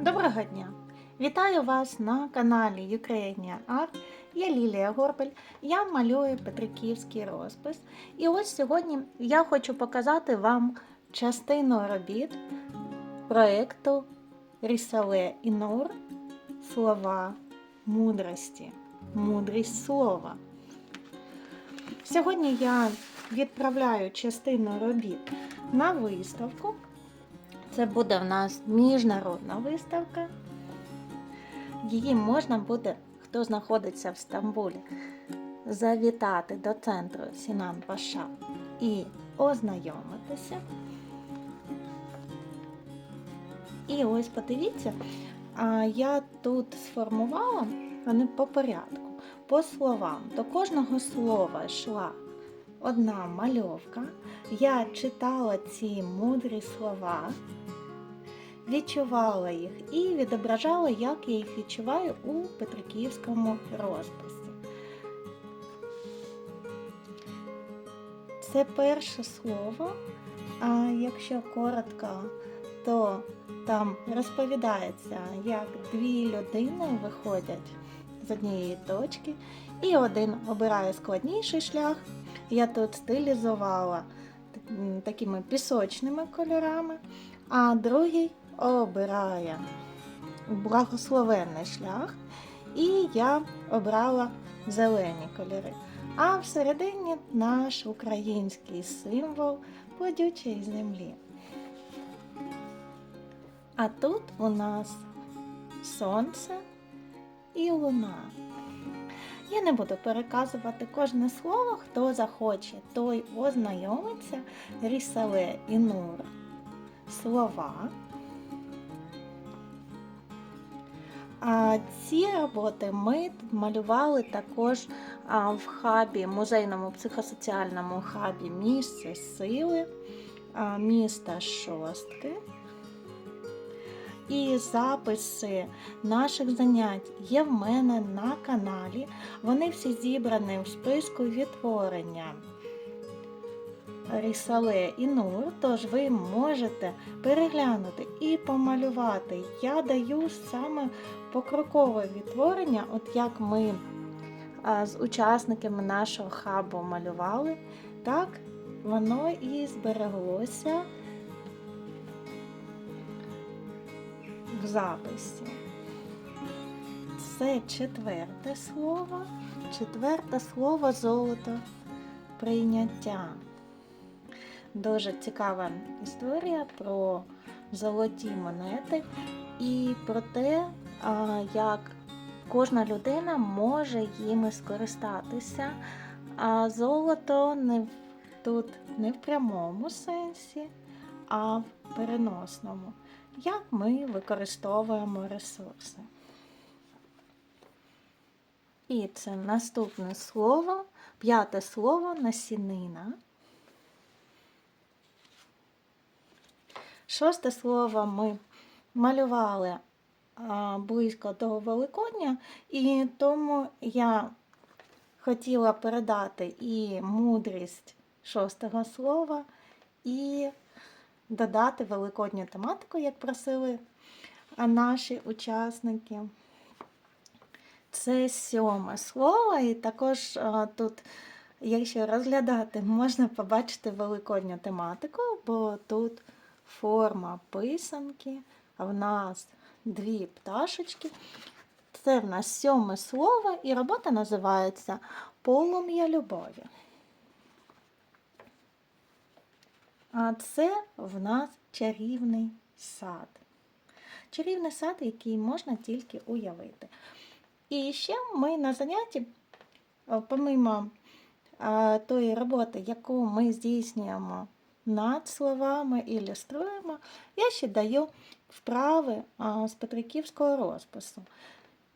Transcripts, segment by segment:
Доброго дня! Вітаю вас на каналі Ukrainian Art. Я Лілія Горбель. Я малюю Петриківський розпис. І ось сьогодні я хочу показати вам частину робіт проєкту Рісале і Нур Слова мудрості. Мудрість слова. Сьогодні я відправляю частину робіт на виставку. Це буде в нас міжнародна виставка. Її можна буде, хто знаходиться в Стамбулі, завітати до центру Сінан Паша і ознайомитися. І ось подивіться, я тут сформувала вони по порядку, по словам. До кожного слова йшла одна мальовка. Я читала ці мудрі слова, відчувала їх і відображала, як я їх відчуваю у Петриківському розписі. Це перше слово, а якщо коротко, то там розповідається, як дві людини виходять з однієї точки, і один обирає складніший шлях. Я тут стилізувала такими пісочними кольорами, а другий обирає благословенний шлях, і я обрала зелені кольори. А всередині наш український символ плодючої землі. А тут у нас сонце і луна. Я не буду переказувати кожне слово, хто захоче, той ознайомиться рісале і нур слова. А ці роботи ми малювали також в хабі, музейному психосоціальному хабі місце сили, міста шостки. І записи наших занять є в мене на каналі. Вони всі зібрані в списку відтворення Рісале і Нур, тож ви можете переглянути і помалювати. Я даю саме покрокове відтворення, от як ми з учасниками нашого хабу малювали, так воно і збереглося в записі. Це четверте слово. Четверте слово золото прийняття. Дуже цікава історія про золоті монети і про те, як кожна людина може їми скористатися. А золото не тут не в прямому сенсі, а в переносному. Як ми використовуємо ресурси. І це наступне слово, п'яте слово насінина. Шосте слово ми малювали близько до Великодня, і тому я хотіла передати і мудрість шостого слова, і додати великодню тематику, як просили наші учасники. Це сьоме слово, і також тут, якщо розглядати, можна побачити великодню тематику, бо тут форма писанки, а в нас дві пташечки. Це в нас сьоме слово, і робота називається Полум'я любові. А це в нас чарівний сад. Чарівний сад, який можна тільки уявити. І ще ми на занятті, помимо а, тої роботи, яку ми здійснюємо над словами, ілюструємо, я ще даю вправи з Петриківського розпису.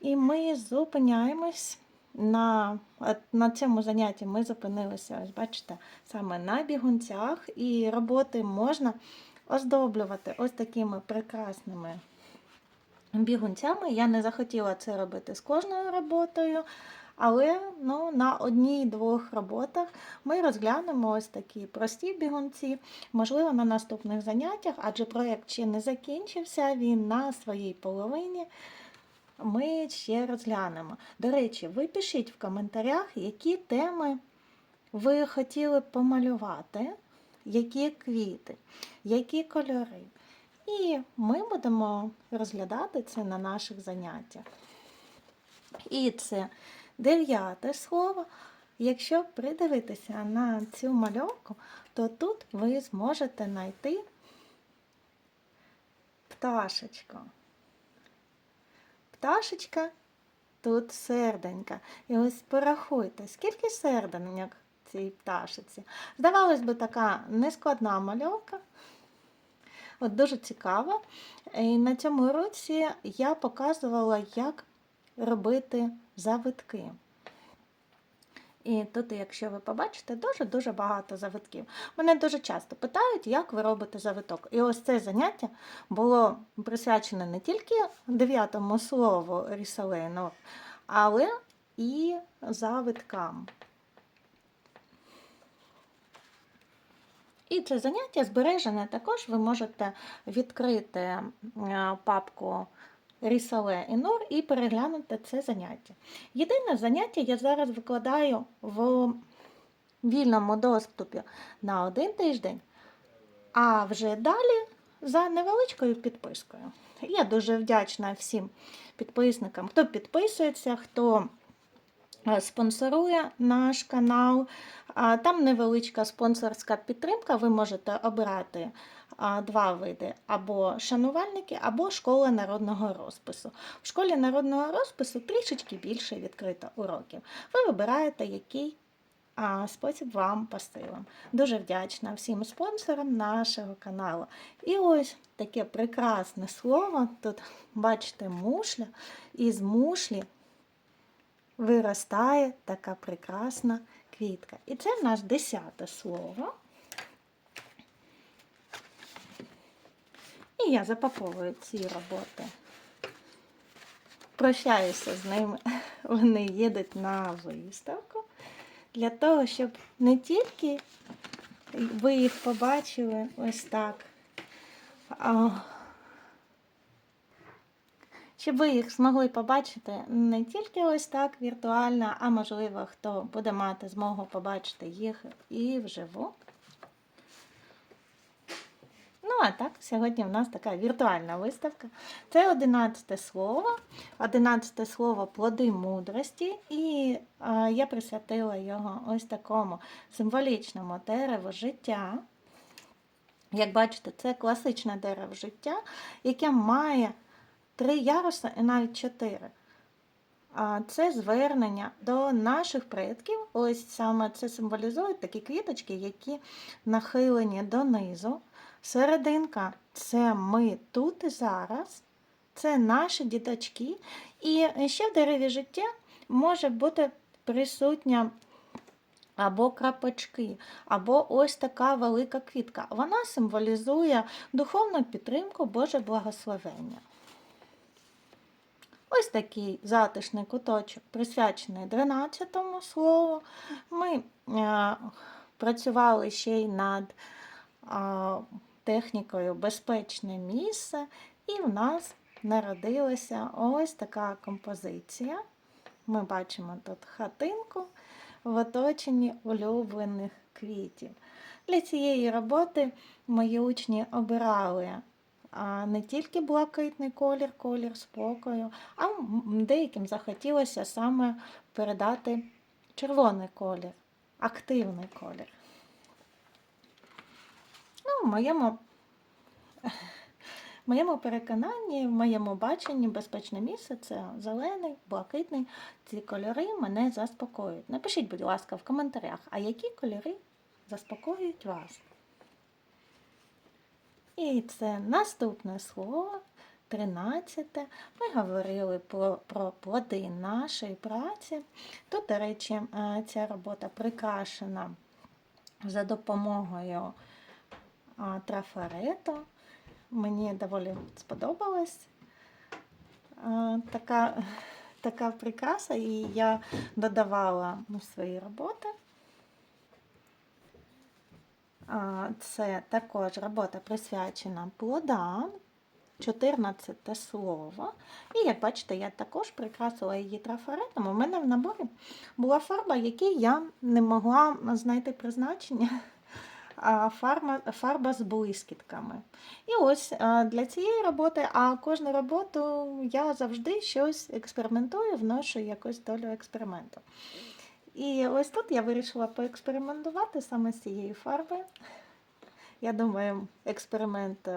І ми зупиняємось на, на цьому занятті ми зупинилися, ось бачите, саме на бігунцях, і роботи можна оздоблювати ось такими прекрасними бігунцями. Я не захотіла це робити з кожною роботою, Але ну, на одній-двох роботах ми розглянемо ось такі прості бігунці, можливо, на наступних заняттях, адже проєкт ще не закінчився, він на своїй половині. Ми ще розглянемо. До речі, ви пишіть в коментарях, які теми ви хотіли помалювати, які квіти, які кольори. І ми будемо розглядати це на наших заняттях. І це дев'яте слово. Якщо придивитися на цю мальовку, то тут ви зможете знайти пташечку. Пташечка тут серденька. І ось порахуйте, скільки серденьок цій пташиці. Здавалось би, така нескладна мальовка. От дуже цікаво. І на цьому уроці я показувала, як робити завитки. І тут, якщо ви побачите, дуже-дуже багато завитків. Мене дуже часто питають, як ви робите завиток. І ось це заняття було присвячене не тільки дев'ятому слову рісалейну, але і завиткам. І це заняття збережене також ви можете відкрити е, папку Рісале і Нор і переглянути це заняття. Єдине заняття я зараз викладаю в вільному доступі на один тиждень, а вже далі за невеличкою підпискою. Я дуже вдячна всім підписникам, хто підписується, хто е, спонсорує наш канал. Там невеличка спонсорська підтримка. Ви можете обирати два види: або шанувальники, або школа народного розпису. В школі народного розпису трішечки більше відкрито уроків. Ви вибираєте, який спосіб вам по силам. Дуже вдячна всім спонсорам нашого каналу. І ось таке прекрасне слово. Тут, бачите, мушля, і з мушлі виростає така прекрасна квітка. І це в нас десяте слово. І я запаковую ці роботи. Прощаюся з ними. Вони їдуть на виставку для того, щоб не тільки ви їх побачили ось так, а щоб ви їх змогли побачити не тільки ось так віртуально, а можливо, хто буде мати змогу побачити їх і вживу. Ну, а так, сьогодні в нас така віртуальна виставка. Це одинадцяте слово, одинадцяте слово плоди мудрості, і е, я присвятила його ось такому символічному дереву життя. Як бачите, це класичне дерево життя, яке має три яруси і навіть чотири. Це звернення до наших предків. Ось саме це символізують такі квіточки, які нахилені донизу. Серединка це ми тут і зараз, це наші діточки. І ще в дереві життя може бути присутня або крапочки, або ось така велика квітка. Вона символізує духовну підтримку Боже благословення. Ось такий затишний куточок, присвячений 12 му слову. Ми е, працювали ще й над е, технікою Безпечне місце, і в нас народилася ось така композиція. Ми бачимо тут хатинку в оточенні улюблених квітів. Для цієї роботи мої учні обирали не тільки блакитний колір, колір спокою, а деяким захотілося саме передати червоний колір, активний колір. В моєму в моєму переконанні, в моєму баченні безпечне місце це зелений, блакитний. Ці кольори мене заспокоюють. Напишіть, будь ласка, в коментарях, а які кольори заспокоюють вас. І це наступне слово, 13. Ми говорили про, про плоди нашої праці. Тут, до речі, е, ця робота прикрашена за допомогою трафарету. Мені доволі сподобалась така така прикраса, і я додавала у свої роботи. Це також робота присвячена плодам, 14 слово. І як бачите, я також прикрасила її трафаретом. У мене в наборі була фарба, якій я не могла знайти призначення. Фарба, фарба з блискітками. І ось для цієї роботи, а кожну роботу я завжди щось експериментую, вношу якусь долю експерименту. І ось тут я вирішила поекспериментувати саме з цією фарбою. Я думаю, експеримент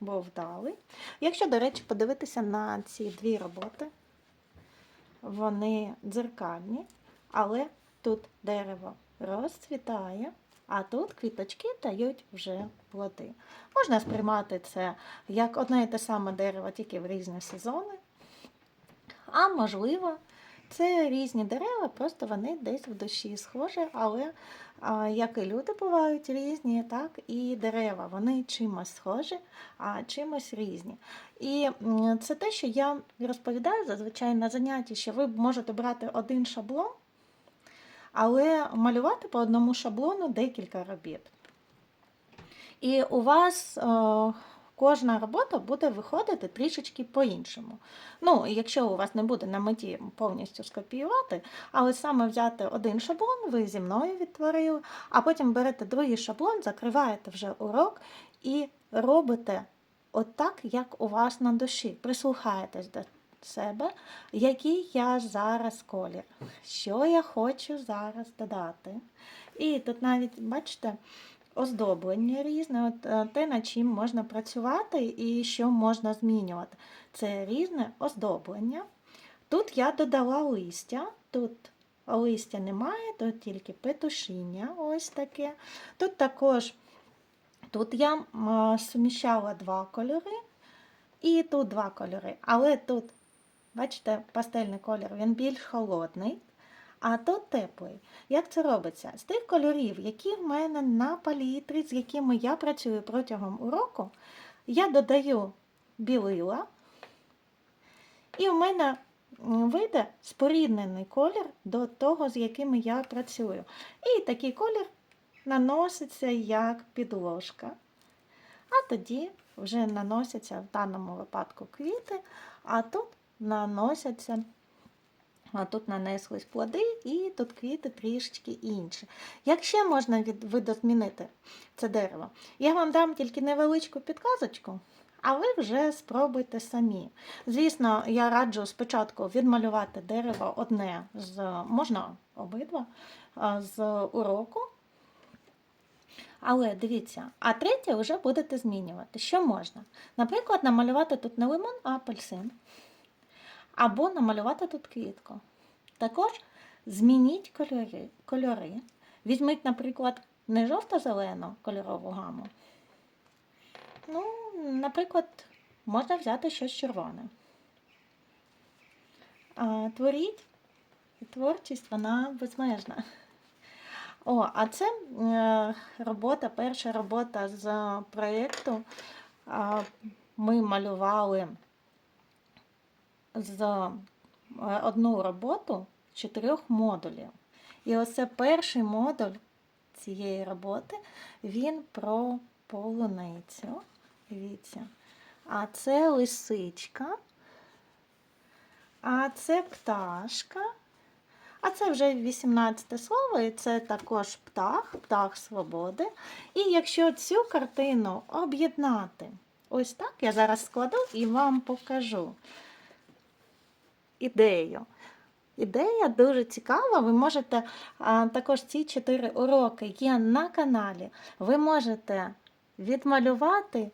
був вдалий. Якщо, до речі, подивитися на ці дві роботи, вони дзеркальні, але тут дерево розцвітає, а тут квіточки дають вже плоди. Можна сприймати це як одне і те саме дерево, тільки в різні сезони. А можливо, це різні дерева, просто вони десь в душі схожі, але як і люди бувають різні, так і дерева. Вони чимось схожі, а чимось різні. І це те, що я розповідаю зазвичай на занятті, що ви можете брати один шаблон, але малювати по одному шаблону декілька робіт. І у вас е, кожна робота буде виходити трішечки по-іншому. Ну, якщо у вас не буде на меті повністю скопіювати, але саме взяти один шаблон, ви зі мною відтворили, а потім берете другий шаблон, закриваєте вже урок і робите отак, як у вас на душі. Прислухаєтесь до себе, який я зараз колір, що я хочу зараз додати. І тут навіть, бачите, оздоблення різне, от е, те, над чим можна працювати і що можна змінювати. Це різне оздоблення. Тут я додала листя, тут листя немає, тут тільки петушіння, ось таке. Тут також тут я суміщала два кольори, і тут два кольори. Але тут, бачите, пастельний колір, він більш холодний. А тут теплий. Як це робиться? З тих кольорів, які в мене на палітрі, з якими я працюю протягом уроку, я додаю білила, і в мене вийде споріднений колір до того, з якими я працюю. І такий колір наноситься як підложка. А тоді вже наносяться в даному випадку квіти, а тут наносяться. А тут нанеслись плоди, і тут квіти трішечки інші. Як ще можна від, видозмінити це дерево? Я вам дам тільки невеличку підказочку, а ви вже спробуйте самі. Звісно, я раджу спочатку відмалювати дерево одне з можна обидва з уроку. Але дивіться, а третє вже будете змінювати. Що можна? Наприклад, намалювати тут не лимон, а апельсин. Або намалювати тут квітку. Також змініть кольори. кольори. Візьміть, наприклад, не жовто-зелену кольорову гаму. Ну, наприклад, можна взяти щось червоне. А, Творіть. Творчість, вона безмежна. О, а це е, робота, перша робота з проєкту. Ми малювали з е, одну роботу чотирьох модулів. І оце перший модуль цієї роботи, він про полуницю. Дивіться. А це лисичка, а це пташка. А це вже 18 слово, і це також птах, птах свободи. І якщо цю картину об'єднати, ось так, я зараз складу і вам покажу ідею. Ідея дуже цікава. Ви можете також ці чотири уроки є на каналі. Ви можете відмалювати,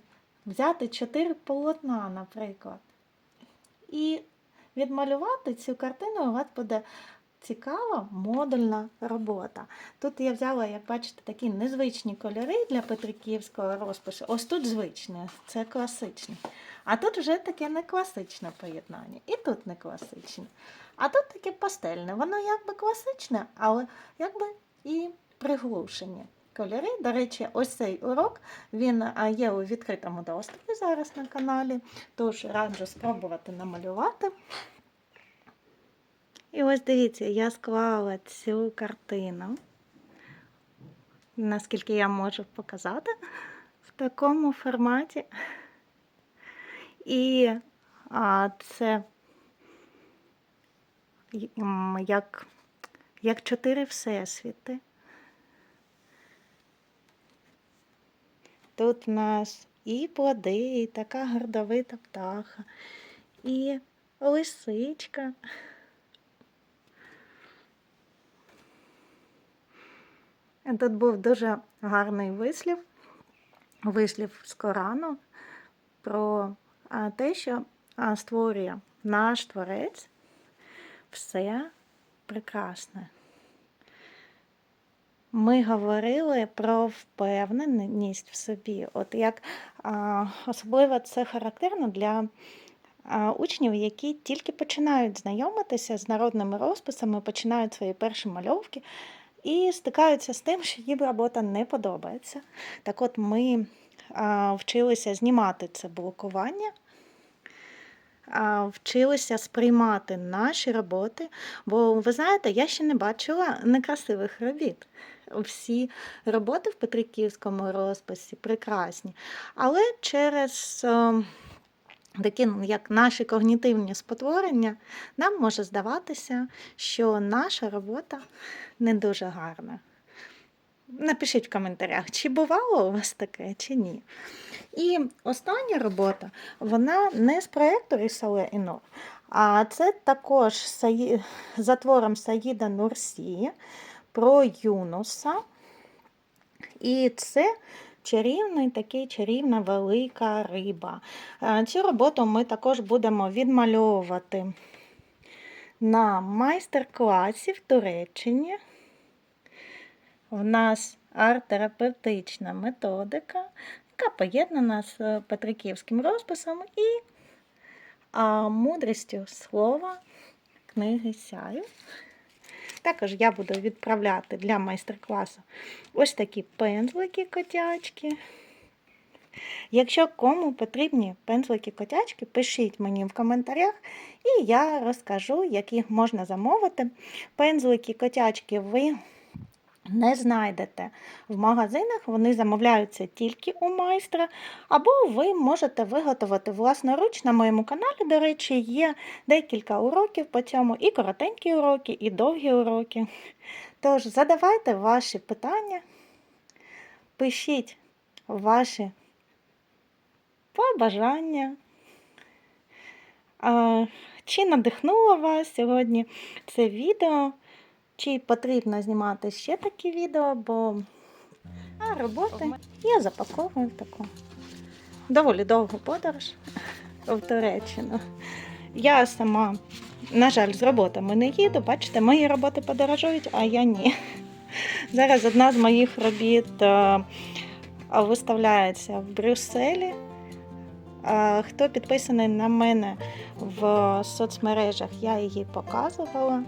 взяти чотири полотна, наприклад. І відмалювати цю картину у вас буде цікава модульна робота. Тут я взяла, як бачите, такі незвичні кольори для петриківського розпису. Ось тут звичне, це класичне. А тут вже таке не класичне поєднання. І тут не класичне. А тут таке пастельне. Воно якби класичне, але якби і приглушені. Кольори, до речі, ось цей урок він є у відкритому доступі зараз на каналі, тож раджу спробувати намалювати. І ось дивіться, я склала цю картину, наскільки я можу показати, в такому форматі. І а, це як, як чотири всесвіти. Тут у нас і плоди, і така гордовита птаха, і лисичка. Тут був дуже гарний вислів, вислів з Корану про те, що створює наш творець все прекрасне. Ми говорили про впевненість в собі. От як особливо це характерно для учнів, які тільки починають знайомитися з народними розписами, починають свої перші мальовки і стикаються з тим, що їм робота не подобається. Так от ми вчилися знімати це блокування, вчилися сприймати наші роботи, бо ви знаєте, я ще не бачила некрасивих робіт. Всі роботи в Петриківському розписі прекрасні, але через е, такі, ну, як наші когнітивні спотворення, нам може здаватися, що наша робота не дуже гарна. Напишіть в коментарях, чи бувало у вас таке, чи ні. І остання робота, вона не з проєкту Рісале і Нур, а це також Саї- за твором Саїда Нурсі про Юнуса. І це чарівний такий чарівна велика риба. Цю роботу ми також будемо відмальовувати на майстер-класі в Туреччині. У нас арт-терапевтична методика, яка поєднана з Петриківським розписом і мудрістю слова книги Сяю. Також я буду відправляти для майстер-класу ось такі пензлики котячки. Якщо кому потрібні пензлики котячки, пишіть мені в коментарях, і я розкажу, як їх можна замовити. Пензлики котячки ви не знайдете в магазинах, вони замовляються тільки у майстра, або ви можете виготовити власноруч на моєму каналі. До речі, є декілька уроків по цьому, і коротенькі уроки, і довгі уроки. Тож задавайте ваші питання, пишіть ваші побажання. Чи надихнуло вас сьогодні це відео? Чи потрібно знімати ще такі відео, бо а роботи я запаковую таку доволі довгу подорож в Туреччину. Я сама, на жаль, з роботами не їду. Бачите, мої роботи подорожують, а я ні. Зараз одна з моїх робіт е, виставляється в Брюсселі. Е, Хто підписаний на мене в соцмережах, я її показувала.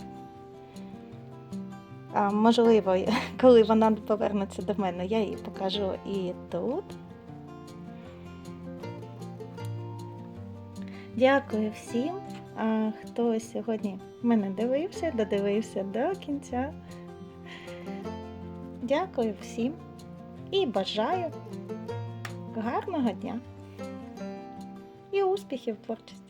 Можливо, коли вона повернеться до мене, я її покажу і тут. Дякую всім, хто сьогодні мене дивився, додивився до кінця. Дякую всім і бажаю гарного дня і успіхів в творчості.